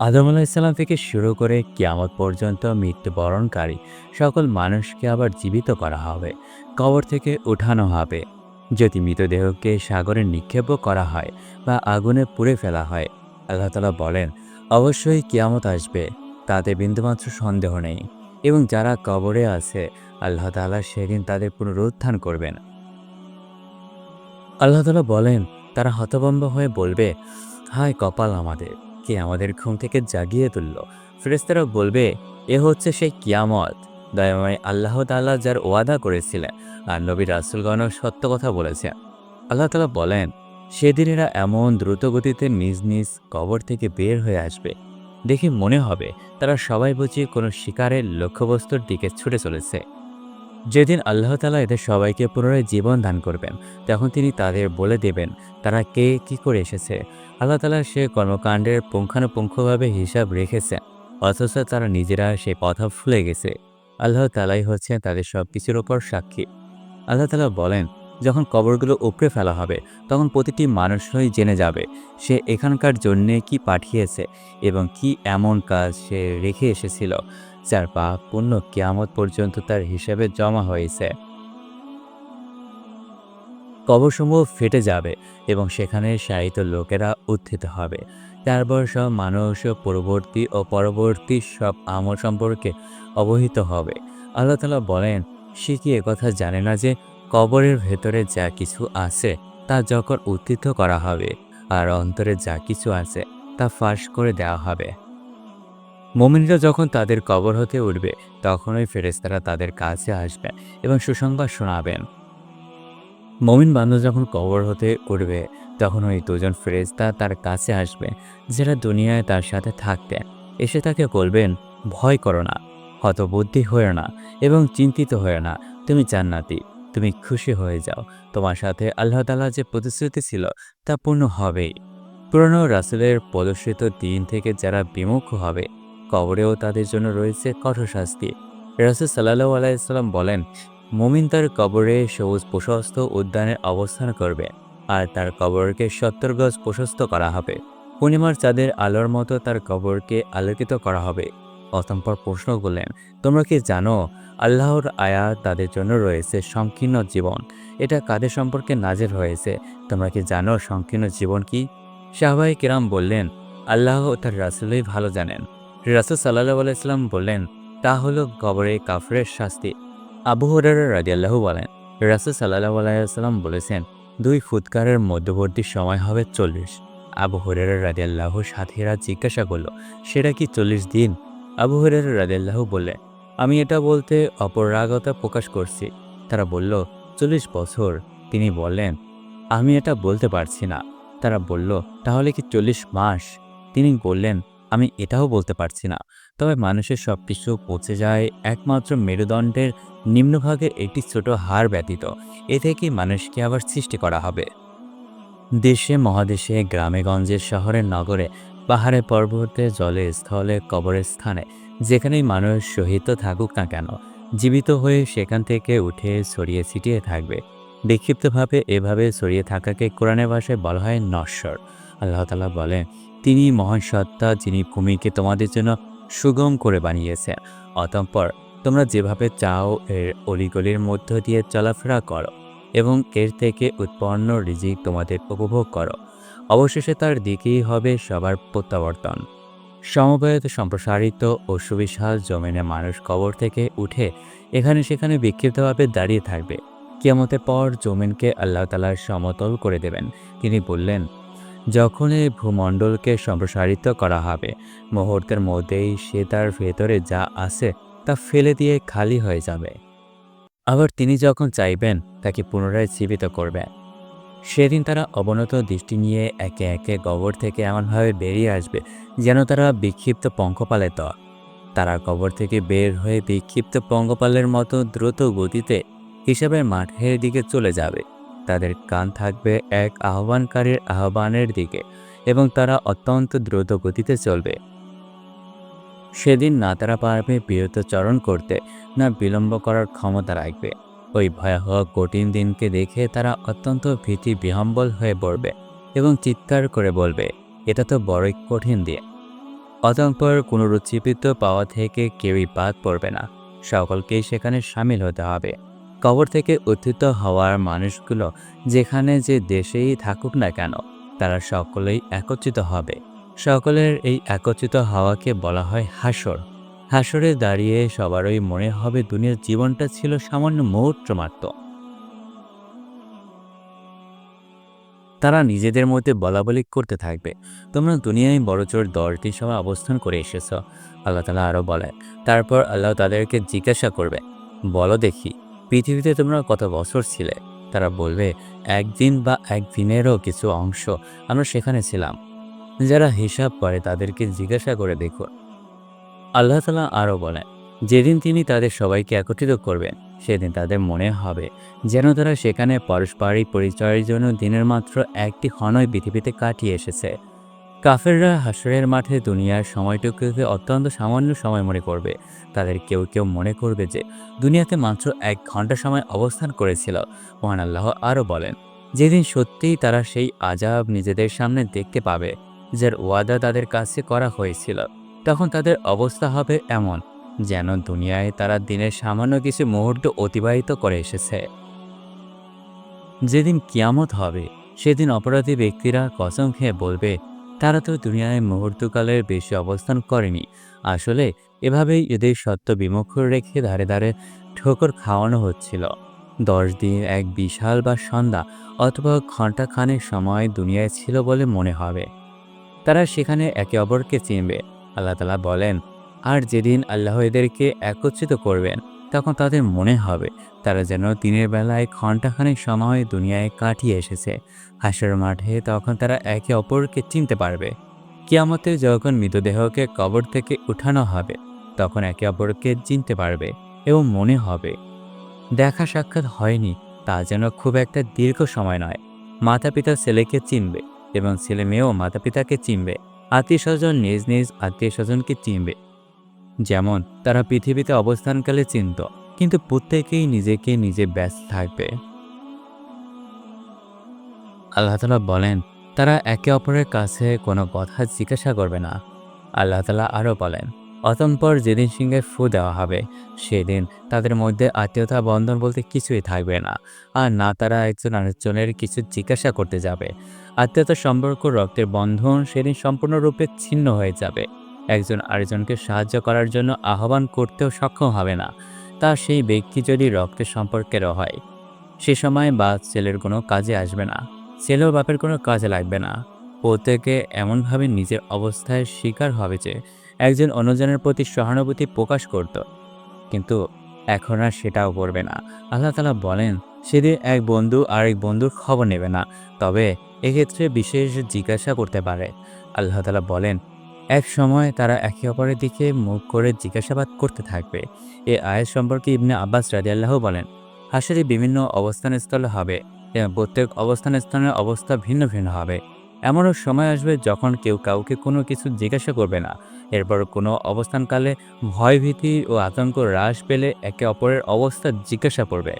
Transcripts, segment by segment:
আদম আলাহিসাল্লাম থেকে শুরু করে কিয়ামত পর্যন্ত মৃত্যুবরণকারী সকল মানুষকে আবার জীবিত করা হবে, কবর থেকে উঠানো হবে। যদি মৃতদেহকে সাগরে নিক্ষেপও করা হয় বা আগুনে পুড়ে ফেলা হয়, আল্লাহ তালা বলেন, অবশ্যই কিয়ামত আসবে, তাতে বিন্দুমাত্র সন্দেহ নেই। এবং যারা কবরে আছে, আল্লাহ তালা সেদিন তাদের পুনরুত্থান করবেন। আল্লাহ তালা বলেন, তারা হতভম্ব হয়ে বলবে, হায় কপাল আমাদের। কে আমাদের ঘুম থেকে জাগিয়ে তুলল। ফেরেস্তারা বলবে, এ হচ্ছে সেই কিয়ামত। দয়াময় আল্লাহ তাল্লাহ যার ওয়াদা করেছিলেন আর নবী রাসুলগণ সত্য কথা বলেছেন। আল্লাহ তালা বলেন, সেদিন এরা এমন দ্রুত গতিতে নিজ নিজ কবর থেকে বের হয়ে আসবে। দেখে মনে হবে তারা সবাই বুঝিয়ে কোনো শিকারের লক্ষ্যবস্তুর দিকে ছুটে চলেছে। যেদিন আল্লাহ তালা এদের সবাইকে পুনরায় জীবন দান করবেন, তখন তিনি তাদের বলে দেবেন, তারা কে, কি করে এসেছে? আল্লাহ তালা সে কর্মকাণ্ডের পুঙ্খানুপুঙ্খভাবে হিসাব রেখেছে অথচ তারা নিজেরা সেই কথা ভুলে গেছে। আল্লাহ তালাই হচ্ছে তাদের সব কিছুর ওপর সাক্ষী। আল্লাহ তালা বলেন, যখন কবরগুলো উপড়ে ফেলা হবে, তখন প্রতিটি মানুষই জেনে যাবে, সে এখানকার জন্যে কি পাঠিয়েছে এবং কি এমন কাজ সে রেখে এসেছিল। যার পাপ পুণ্য কেয়ামত পর্যন্ত তার হিসেবে জমা হয়েছে। কবরসমূহ ফেটে যাবে এবং সেখানে শায়িত লোকেরা উত্থিত হবে। তারপর সব মানুষ পূর্ববর্তী ও পরবর্তী সব আমল সম্পর্কে অবহিত হবে। আল্লাহ তালা বলেন, সে কি কথা জানে না যে কবরের ভেতরে যা কিছু আছে তা যখন উত্থিত করা হবে, আর অন্তরে যা কিছু আছে তা ফাঁস করে দেওয়া হবে? মোমিনরা যখন তাদের কবর হতে উঠবে, তখনই ফেরেস্তারা তাদের কাছে আসবে এবং সুসংবাদ শোনাবেন। মমিন বান্ধব যখন কবর হতে উঠবে তখন ওই দুজন ফেরেস্তা তার কাছে আসবে, যারা দুনিয়ায় তার সাথে থাকতেন এসে তাকে বলবেন, ভয় করো না, হতবুদ্ধি হয়ে না এবং চিন্তিত হয়ে না। তুমি জান্নাতি, তুমি খুশি হয়ে যাও। তোমার সাথে আল্লাহ তালা যে প্রতিশ্রুতি ছিল, তা পূর্ণ হবেই। পুরনো রাসুলের প্রদর্শিত দিন থেকে যারা বিমুখ হবে কবরেও তাদের জন্য রয়েছে কঠোর শাস্তি। রাসুল সাল্লাহ আলাইসাল্লাম বলেন, মুমিন তার কবরে সবুজ প্রশস্ত উদ্যানে অবস্থান করবে, আর তার কবরকে সত্তর গজ প্রশস্ত করা হবে। পূর্ণিমার চাঁদের আলোর মতো তার কবরকে আলোকিত করা হবে। অতম্পর প্রশ্ন করলেন, তোমরা কি জানো, আল্লাহর আয়া তাদের জন্য রয়েছে সংকীর্ণ জীবন। এটা কাদের সম্পর্কে নাজের হয়েছে? তোমরা কি জানো সংকীর্ণ জীবন কি? শাহবাই কিরাম বললেন, আল্লাহ ও তার রাসুলই ভালো জানেন। রাসুল সাল্লাহ আলাইসাল্লাম বললেন, তা হলো কবরে কাফরের শাস্তি। আবু হরার রাজিয়াল্লাহু বলেন রাসুল সাল্লাহ আলাইসাল্লাম বলেছেন, দুই ফুৎকারের মধ্যবর্তী সময় হবে চল্লিশ। আবু হরের রাজিয়াল্লাহু সাথীরা জিজ্ঞাসা করল, সেটা কি চল্লিশ দিন? আবু হরের রাজিয়াল্লাহু বললেন, আমি এটা বলতে অপরাগতা প্রকাশ করছি। তারা বলল, চল্লিশ বছর। তিনি বললেন, আমি এটা বলতে পারছি না। তারা বলল, তাহলে কি চল্লিশ মাস? তিনি বললেন আমি এটাও বলতে পারছি না। তবে মানুষের সব কিছু পচে যায় একমাত্র মেরুদণ্ডের নিম্নভাগের একটি ছোট হাড় ব্যতীত। এ থেকে মানুষকে আবার সৃষ্টি করা হবে। দেশে, মহাদেশে গ্রামেগঞ্জে শহরের নগরে, পাহাড়ে, পর্বতে, জলে, স্থলে কবরের স্থানে যেখানেই মানুষ শহীদ থাকুক না কেন, জীবিত হয়ে সেখান থেকে উঠে ছড়িয়ে ছিটিয়ে থাকবে। বিক্ষিপ্তভাবে এভাবে ছড়িয়ে থাকাকে কোরআনের ভাষায় বলা হয় নশ্বর। আল্লাহ তালা বলেন তিনি মহান সত্তা যিনি ভূমিকে তোমাদের জন্য সুগম করে বানিয়েছে। অতঃপর তোমরা যেভাবে চাও এর অলিগলির মধ্য দিয়ে চলাফেরা করো এবং এর থেকে উৎপন্ন রিজিক তোমাদের উপভোগ করো। অবশেষে তার দিকেই হবে সবার প্রত্যাবর্তন। সমবায়ত সম্প্রসারিত ও সুবিশাল জমিনে মানুষ কবর থেকে উঠে এখানে সেখানে বিক্ষিপ্তভাবে দাঁড়িয়ে থাকবে। কিয়ামতের পর জমিনকে আল্লাহ তালার সমতল করে দেবেন। তিনি বললেন যখন এই ভূমণ্ডলকে সম্প্রসারিত করা হবে, মুহূর্তের মধ্যেই সে তার ভেতরে যা আছে তা ফেলে দিয়ে খালি হয়ে যাবে। আবার তিনি যখন চাইবেন, তাকে পুনরায় জীবিত করবেন। সেদিন তারা অবনত দৃষ্টি নিয়ে একে একে কবর থেকে এমনভাবে বেরিয়ে আসবে যেন তারা বিক্ষিপ্ত পঙ্কপালের দল। তারা কবর থেকে বের হয়ে বিক্ষিপ্ত পঙ্গপালের মতো দ্রুত গতিতে হিসাবের মাঠের দিকে চলে যাবে। তাদের কান থাকবে এক আহ্বানকারীর আহ্বানের দিকে এবং তারা অত্যন্ত দ্রুত গতিতে চলবে। সেদিন না তারা পারবে বিরতচরণ করতে, না বিলম্ব করার ক্ষমতা রাখবে। ওই ভয়াবহ কঠিন দিনকে দেখে তারা অত্যন্ত ভীতি বিহম্বল হয়ে পড়বে এবং চিৎকার করে বলবে, এটা তো বড়ই কঠিন দিন। অতঃপর পুনরুজ্জীবিত পাওয়া থেকে কেউই বাদ পড়বে না। সকলকেই সেখানে সামিল হতে হবে। কবর থেকে উত্থিত হওয়ার মানুষগুলো যেখানে যে দেশেই থাকুক না কেন, তারা সকলেই একত্রিত হবে। সকলের এই একত্রিত হওয়াকে বলা হয় হাসর। হাসরে দাঁড়িয়ে সবারই মনে হবে দুনিয়ার জীবনটা ছিল সামান্য মুহূর্ত মাত্র তারা নিজেদের মধ্যে বলাবলি করতে থাকবে। তোমরা দুনিয়ায় বড়জোর দশটি সময় অবস্থান করে এসেছ, আল্লাহ তালা আরও বলে তারপর আল্লাহ তাদেরকে জিজ্ঞাসা করবে, বলো দেখি পৃথিবীতে তোমরা কত বছর ছিলে? তারা বলবে, একদিন বা একদিনেরও কিছু অংশ আমরা সেখানে ছিলাম। যারা হিসাব করে তাদেরকে জিজ্ঞাসা করে দেখুন আল্লাহ তালা আরও বলেন, যেদিন তিনি তাদের সবাইকে একত্রিত করবেন, সেদিন তাদের মনে হবে যেন তারা সেখানে পারস্পরিক পরিচয়ের জন্য দিনের মাত্র একটি ক্ষণই পৃথিবীতে কাটিয়ে এসেছে। কাফেররা হাসরের মাঠে দুনিয়ার সময়টুকুকে অত্যন্ত সামান্য সময় মনে করবে। তাদের কেউ কেউ মনে করবে যে, দুনিয়াতে মাত্র এক ঘণ্টা সময় অবস্থান করেছিল। মহান আল্লাহ আরও বলেন, যেদিন সত্যিই তারা সেই আজাব নিজেদের সামনে দেখতে পাবে, যার ওয়াদা তাদের কাছে করা হয়েছিল, তখন তাদের অবস্থা হবে এমন, যেন দুনিয়ায় তারা দিনের সামান্য কিছু মুহূর্ত অতিবাহিত করে এসেছে। যেদিন কিয়ামত হবে, সেদিন অপরাধী ব্যক্তিরা কসম খেয়ে বলবে তারা তো দুনিয়ায় মুহূর্তকালের বেশি অবস্থান করেনি। আসলে এভাবেই এদের সত্য বিমুখ রেখে ধারে ধারে ঠোকর খাওয়ানো হচ্ছিল। দশ দিন এক বিশাল বা সন্ধ্যা অথবা ঘণ্টাখানেক সময় দুনিয়ায় ছিল বলে মনে হবে। তারা সেখানে একে অপরকে চিনবে। আল্লাহ তালা বলেন, আর যেদিন আল্লাহ এদেরকে একত্রিত করবেন তখন তাদের মনে হবে তারা যেন দিনের বেলায় ঘণ্টাখানেক সময় দুনিয়ায় কাটিয়ে এসেছে। হাসের মাঠে তখন তারা একে অপরকে চিনতে পারবে। কিয়ামতে যখন মৃতদেহকে কবর থেকে উঠানো হবে, তখন একে অপরকে চিনতে পারবে এবং মনে হবে, দেখা সাক্ষাৎ হয়নি, তা যেন খুব একটা দীর্ঘ সময় নয়। মাতা পিতা ছেলেকে চিনবে এবং ছেলে মেয়েও মাতা পিতাকে চিনবে। আত্মীয় স্বজন নিজ নিজ আত্মীয় স্বজনকে চিনবে। যেমন, তারা পৃথিবীতে অবস্থানকালে চিনত, কিন্তু প্রত্যেকেই নিজেকে নিজে ব্যস্ত থাকবে। আল্লাহ তালা বলেন, তারা একে অপরের কাছে কোনো কথা জিজ্ঞাসা করবে না। আল্লাহ তালা আরও বলেন, অতঃপর যেদিন সিংহে ফু দেওয়া হবে, সেদিন তাদের মধ্যে আত্মীয়তা বন্ধন বলতে কিছুই থাকবে না, আর না তারা একজন আরেকজনের কিছু জিজ্ঞাসা করতে যাবে। আত্মীয়তা সম্পর্ক রক্তের বন্ধন সেদিন সম্পূর্ণরূপে ছিন্ন হয়ে যাবে। একজন আরেকজনকে সাহায্য করার জন্য আহ্বান করতেও সক্ষম হবে না। তা সেই ব্যক্তি যদি রক্তের সম্পর্কেরও হয় সে সময় বা ছেলের কোনো কাজে আসবে না। ছেলেও বাপের কোনো কাজে লাগবে না। প্রত্যেকে এমনভাবে নিজের অবস্থায় শিকার হবে যে, একজন অন্যজনের প্রতি সহানুভূতি প্রকাশ করত। কিন্তু এখন আর সেটাও করবে না। আল্লাহ তালা বলেন, সেদিন এক বন্ধু আরেক বন্ধুর খবর নেবে না। তবে এক্ষেত্রে বিশেষ জিজ্ঞাসা করতে পারে। আল্লাহ তালা বলেন এক সময় তারা একে অপরের দিকে মুখ করে জিজ্ঞাসাবাদ করতে থাকবে। এ আয়ের সম্পর্কে ইবনে আব্বাস রাজিয়াল্লাহ বলেন, হাসিরি বিভিন্ন অবস্থান অবস্থানস্থলে হবে এবং প্রত্যেক অবস্থান স্থানের অবস্থা ভিন্ন ভিন্ন হবে। এমনও সময় আসবে যখন কেউ কাউকে কোনো কিছু জিজ্ঞাসা করবে না। এরপর কোনো অবস্থানকালে ভয়ভীতি ও আতঙ্ক হ্রাস পেলে একে অপরের অবস্থা জিজ্ঞাসা করবে।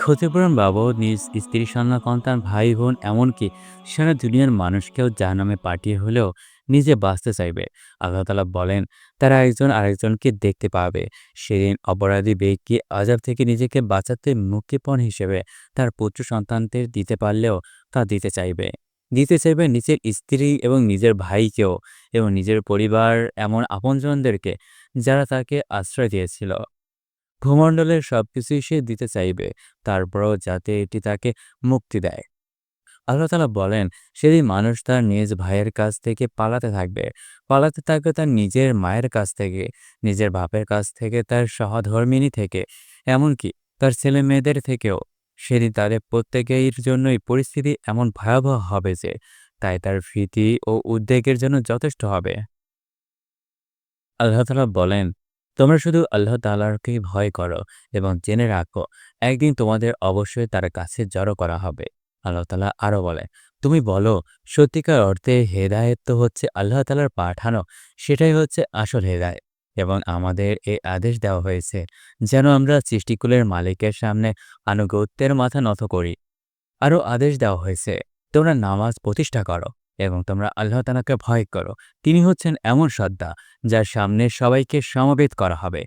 ক্ষতিপূরণ বাবদ নিজ স্ত্রী সন্তান ভাই বোন, এমনকি সারা দুনিয়ার মানুষকেও যা নামে পাঠিয়ে হলেও নিজে বাঁচতে চাইবে। আল্লাহ তালা বলেন, তারা একজন আরেকজনকে দেখতে পাবে। সেদিন অপরাধী ব্যক্তি আজাব থেকে নিজেকে বাঁচাতে মুক্তিপণ হিসেবে তার পুত্র সন্তানদের দিতে পারলেও তা দিতে চাইবে। দিতে চাইবে নিজের স্ত্রী এবং নিজের ভাইকেও এবং নিজের পরিবার এমন আপনজনদেরকে যারা তাকে আশ্রয় দিয়েছিল। ভূমণ্ডলের সব কিছুই সে দিতে চাইবে। তারপরও যাতে এটি তাকে মুক্তি দেয়। আল্লাহ তালা বলেন, সেদিন মানুষ তার নিজ ভাইয়ের কাছ থেকে পালাতে থাকবে। পালাতে থাকবে তার নিজের মায়ের কাছ থেকে, নিজের বাপের কাছ থেকে, তার সহধর্মিনী থেকে। এমনকি তার ছেলে মেয়েদের থেকেও। সেদিন তাদের প্রত্যেকের জন্যই পরিস্থিতি এমন ভয়াবহ হবে যে, তাই তার ভীতি ও উদ্বেগের জন্য যথেষ্ট হবে। আল্লাহ তালা বলেন, তোমরা শুধু আল্লাহ তালারকেই ভয় করো এবং জেনে রাখো, একদিন তোমাদের অবশ্যই তার কাছে জড়ো করা হবে। আল্লাহ তালা আরও বলে, তুমি বলো, সত্যিকার অর্থে হেদায়েত তো হচ্ছে আল্লাহ তালার পাঠানো, সেটাই হচ্ছে আসল হেদায়েত। এবং আমাদের এই আদেশ দেওয়া হয়েছে, যেন আমরা সৃষ্টিকুলের মালিকের সামনে আনুগত্যের মাথা নত করি। আরও আদেশ দেওয়া হয়েছে, তোমরা নামাজ প্রতিষ্ঠা করো এবং তোমরা আল্লাহ তালাকে ভয় করো। তিনি হচ্ছেন এমন সত্তা, যার সামনে সবাইকে সমবেত করা হবে।